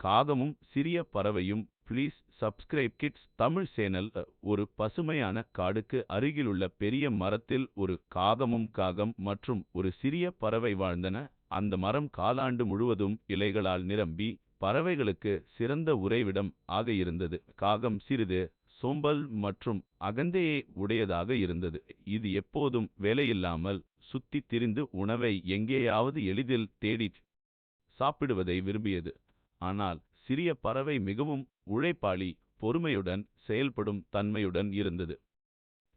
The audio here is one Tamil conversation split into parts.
காகமும் சிறிய பறவையும் please subscribe kids Tamil channel. ஒரு பசுமையான காடுக்கு அருகிலுள்ள பெரிய மரத்தில் ஒரு காகமும் காகம் மற்றும் ஒரு சிறிய பறவை வாழ்ந்தன. அந்த மரம் காலாண்டு முழுவதும் இலைகளால் நிரம்பி பறவைகளுக்கு சிறந்த உறைவிடம் ஆக இருந்தது. காகம் சிறிது சோம்பல் மற்றும் அகந்தையை உடையதாக இருந்தது. இது எப்போதும் வேலையில்லாமல் சுத்தித் திரிந்து உணவை எங்கேயாவது எளிதில் தேடிச் சாப்பிடுவதை விரும்பியது. ஆனால் சிறிய பறவை மிகவும் உழைப்பாளி பொறுமையுடன் செயல்படும் தன்மையுடன் இருந்தது.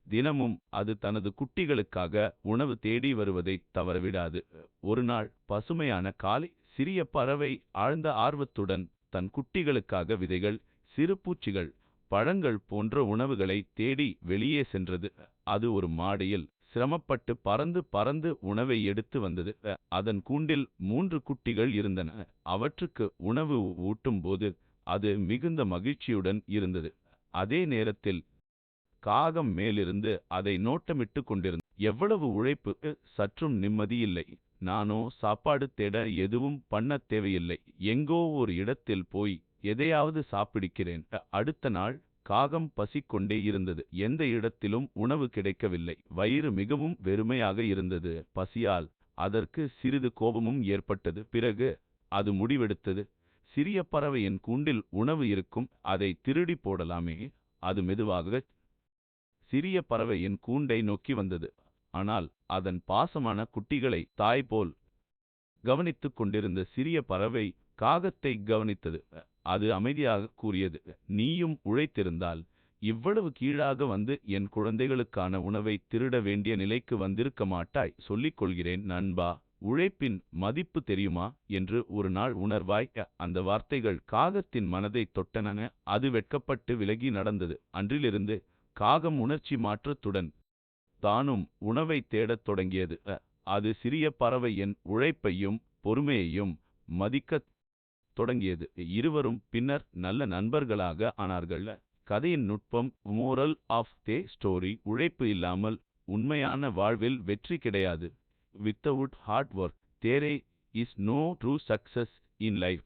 தினமும் அது தனது குட்டிகளுக்காக உணவு தேடி வருவதைத் தவறவிடாது. ஒருநாள் பசுமையான காலை சிறிய பறவை ஆழ்ந்த ஆர்வத்துடன் தன் குட்டிகளுக்காக விதைகள் சிறு பூச்சிகள் பழங்கள் போன்ற உணவுகளை தேடி வெளியே சென்றது. அது ஒரு மாடியில் சிரமப்பட்டு பறந்து பறந்து உணவை எடுத்து வந்தது. அதன் கூண்டில் மூன்று குட்டிகள் இருந்தன. அவற்றுக்கு உணவு ஊட்டும்போது அது மிகுந்த மகிழ்ச்சியுடன் இருந்தது. அதே நேரத்தில் காகம் மேலிருந்து அதை நோட்டமிட்டு கொண்டிருந்த எவ்வளவு உழைப்பு? சற்றும் நிம்மதியில்லை. நானோ சாப்பாடு தேட எதுவும் பண்ணத் தேவையில்லை. எங்கோ ஒரு இடத்தில் போய் எதையாவது சாப்பிடுக்கிறேன் அடுத்த நாள் காகம் பசிக்கொண்டே இருந்தது. எந்த இடத்திலும் உணவு கிடைக்கவில்லை. வயிறு மிகவும் வெறுமையாக இருந்தது. பசியால் அதற்கு சிறிது கோபமும் ஏற்பட்டது. பிறகு அது முடிவெடுத்தது. சிறிய பறவையின் கூண்டில் உணவு இருக்கும். அதை திருடி போடலாமே. அது மெதுவாக சிறிய பறவையின் கூண்டை நோக்கி வந்தது. ஆனால் அதன் பாசமான குட்டிகளை தாய் போல் கவனித்துக் கொண்டிருந்த சிறிய பறவை காகத்தை கவனித்தது. அது அமைதியாக கூறியது. நீயும் உழைத்திருந்தால் இவ்வளவு கீழாக வந்து என் குழந்தைகளுக்கான உணவை திருட வேண்டிய நிலைக்கு வந்திருக்க மாட்டாய். சொல்லிக் கொள்கிறேன் நண்பா உழைப்பின் மதிப்பு தெரியுமா? என்று ஒரு நாள் உணர்வாய். அந்த வார்த்தைகள் காகத்தின் மனதை தொட்டன. அது வெட்கப்பட்டு விலகி நடந்தது. அன்றிலிருந்து காகம் உணர்ச்சி மாற்றத்துடன் தானும் உணவை தேடத் தொடங்கியது. அது சிறிய பறவை என் உழைப்பையும் பொறுமையையும் மதிக்கத் தொடங்கியது. இருவரும் பின்னர் நல்ல நண்பர்களாக ஆனார்கள். கதையின் நுட்பம் மோரல் ஆஃப் தே ஸ்டோரி உழைப்பு இல்லாமல் உண்மையான வாழ்வில் வெற்றி கிடையாது. Without hard work there is no true success in life